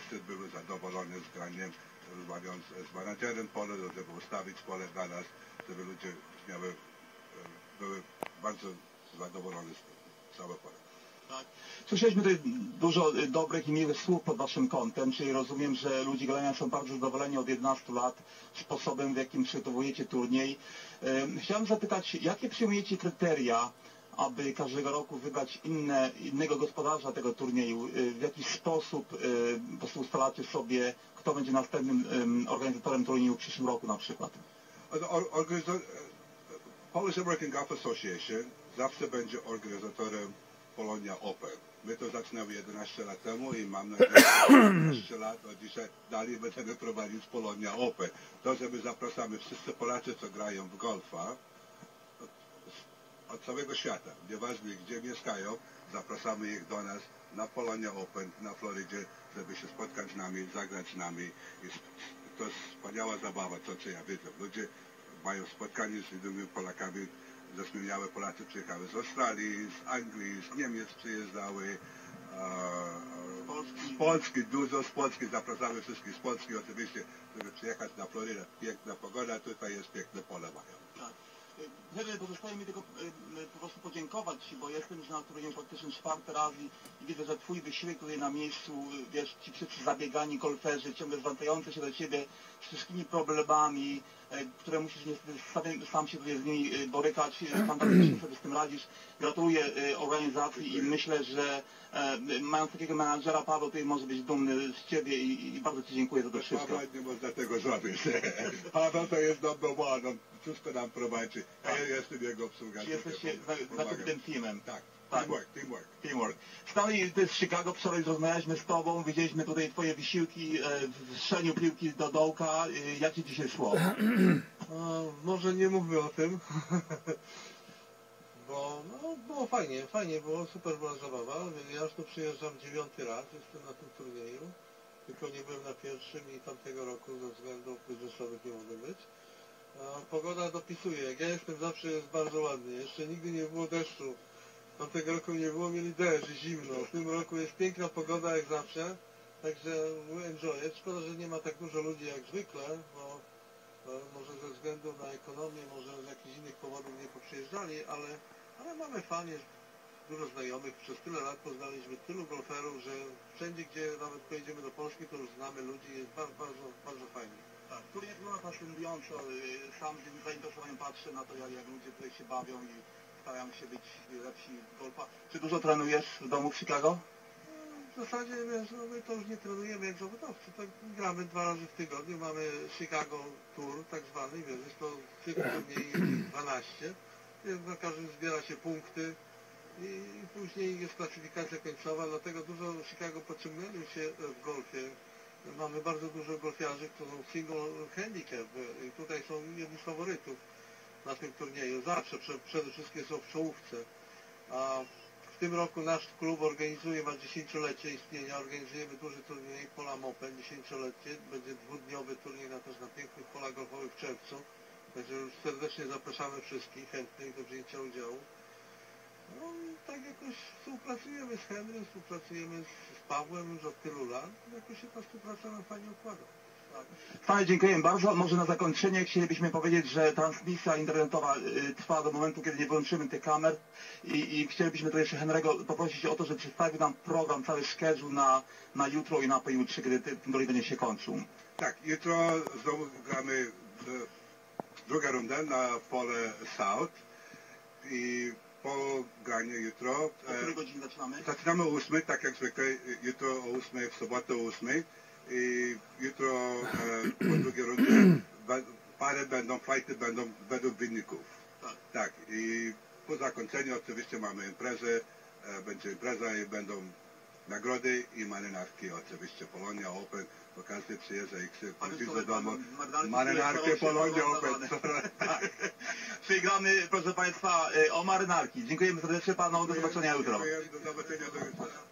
wszyscy były zadowoleni z graniem, rozmawiając z menadżerem pole, żeby ustawić pole dla nas, żeby ludzie miały, e, były bardzo zadowoleni z całe pole. Tak. Słyszeliśmy tutaj dużo y, dobrych i miłych słów pod Waszym kątem, czyli rozumiem, że ludzie Golenia są bardzo zadowoleni od 11 lat sposobem, w jakim przygotowujecie turniej. Ym, Chciałem zapytać, jakie przyjmujecie kryteria, aby każdego roku wybrać inne, innego gospodarza tego turnieju? Y, W jaki sposób y, po prostu ustalacie sobie, kto będzie następnym ym, organizatorem turnieju w przyszłym roku na przykład? Polish American Golf Association zawsze będzie organizatorem Polonia Open. My to zaczynamy 11 lat temu i mam nadzieję, że 11 lat od dzisiaj dalej będziemy prowadzić Polonia Open. To, że my zapraszamy wszyscy Polacy, co grają w golfa od całego świata, nieważne gdzie mieszkają, zapraszamy ich do nas na Polonia Open na Florydzie, żeby się spotkać z nami, zagrać z nami. Jest, to wspaniała zabawa, to co ja widzę. Ludzie mają spotkanie z innymi Polakami, zasmieniałe Polacy przyjechały z Australii, z Anglii, z Niemiec przyjeżdżały, e, Polski. z Polski, dużo z Polski, zapraszamy wszystkich z Polski oczywiście, żeby przyjechać na Florydę. Piękna pogoda, tutaj jest piękne pole mają. Tak. Y, Henry, pozostaje mi tylko y, y, po prostu podziękować Ci, bo jestem już na turnieju praktycznie czwarty raz i, i widzę, że Twój wysiłek tutaj na miejscu, y, wiesz, ci wszyscy zabiegani golferzy, ciągle zwracający się do Ciebie z wszystkimi problemami, które musisz niestety sam, się tutaj z nimi y, borykać, fantastycznie sobie z tym radzisz. Gratuluję y, organizacji i myślę, że mając takiego menadżera, Paweł tutaj może być dumny z Ciebie i, i bardzo Ci dziękuję za to wszystko. Pawła nie można tego zrobić. Paweł to jest number one, on wszystko nam prowadzi. Ja Tak. jestem jego obsługa. Czy jesteście za- pomagam. znakomitym teamem? Tak. Teamwork, teamwork. Teamwork. Stanley, ty z Chicago, wczoraj rozmawialiśmy z Tobą, widzieliśmy tutaj Twoje wysiłki e, w strzeniu piłki do dołka. E, Jak Ci dzisiaj szło? No, może nie mówmy o tym, bo no, było fajnie, fajnie było, super była zabawa. Ja już tu przyjeżdżam dziewiąty raz, jestem na tym turnieju, tylko nie byłem na pierwszym i tamtego roku ze względów biznesowych nie mogłem być. A pogoda dopisuje, jak ja jestem zawsze jest bardzo ładnie, jeszcze nigdy nie było deszczu. Tamtego roku nie było, mieli deszcz, zimno. W tym roku jest piękna pogoda jak zawsze, także we enjoy it. Szkoda, że nie ma tak dużo ludzi jak zwykle, bo no, może ze względu na ekonomię, może z jakichś innych powodów nie poprzyjeżdżali, ale, ale mamy fan, jest dużo znajomych. Przez tyle lat poznaliśmy tylu golferów, że wszędzie, gdzie nawet pojedziemy do Polski, to już znamy ludzi, jest bardzo, bardzo, bardzo fajnie. Tak, turniej wygląda fascynująco. E, Sam z zainteresowaniem patrzę na to, jak, jak ludzie tutaj się bawią i starają się być lepsi w golfa. Czy dużo trenujesz w domu w Chicago? W zasadzie wiesz, no my to już nie trenujemy jak zawodowcy, tak gramy dwa razy w tygodniu, mamy Chicago Tour tak zwany, wiesz, jest to turniej 12, więc na każdym zbiera się punkty i później jest klasyfikacja końcowa, dlatego dużo Chicago pociągnęli się w golfie. Mamy bardzo dużo golfiarzy, którzy są single handicap i tutaj są jedni z faworytów na tym turnieju. Zawsze prze, przede wszystkim są w czołówce. A w tym roku nasz klub organizuje, ma dziesięciolecie istnienia, organizujemy duży turniej Polam Open, dziesięciolecie. Będzie dwudniowy turniej na, też na pięknych polach golfowych w czerwcu. Także już serdecznie zapraszamy wszystkich chętnych do wzięcia udziału. No tak jakoś współpracujemy z Henrym, współpracujemy z Pawłem już od tylu lat. Jakoś się ta współpraca nam fajnie układa. Panie, dziękuję bardzo. Może na zakończenie chcielibyśmy powiedzieć, że transmisja internetowa y, trwa do momentu, kiedy nie włączymy tych kamer i, i chcielibyśmy tu jeszcze Henry'ego poprosić o to, żeby przedstawił nam program, cały schedule na, na jutro i na pojutrze, kiedy ten będzie się kończył. Tak, jutro znowu gramy w, druga runda na pole South i po graniu jutro O e, której godzinie zaczynamy? zaczynamy o 8, tak jak zwykle, jutro o 8, w sobotę o 8 i jutro e, po drugiej rundzie pary będą, flighty będą według wyników. Tak. Tak, i po zakończeniu oczywiście mamy imprezę, e, będzie impreza i będą nagrody i marynarki oczywiście, Polonia Open, bo każdy przyjeżdża i co, do domu. marynarki Polonia. Open. Tak. Czyli gramy, proszę Państwa, y, o marynarki. Dziękujemy serdecznie Panu, do zobaczenia jutro. Dziękuję, Do zobaczenia do jutra.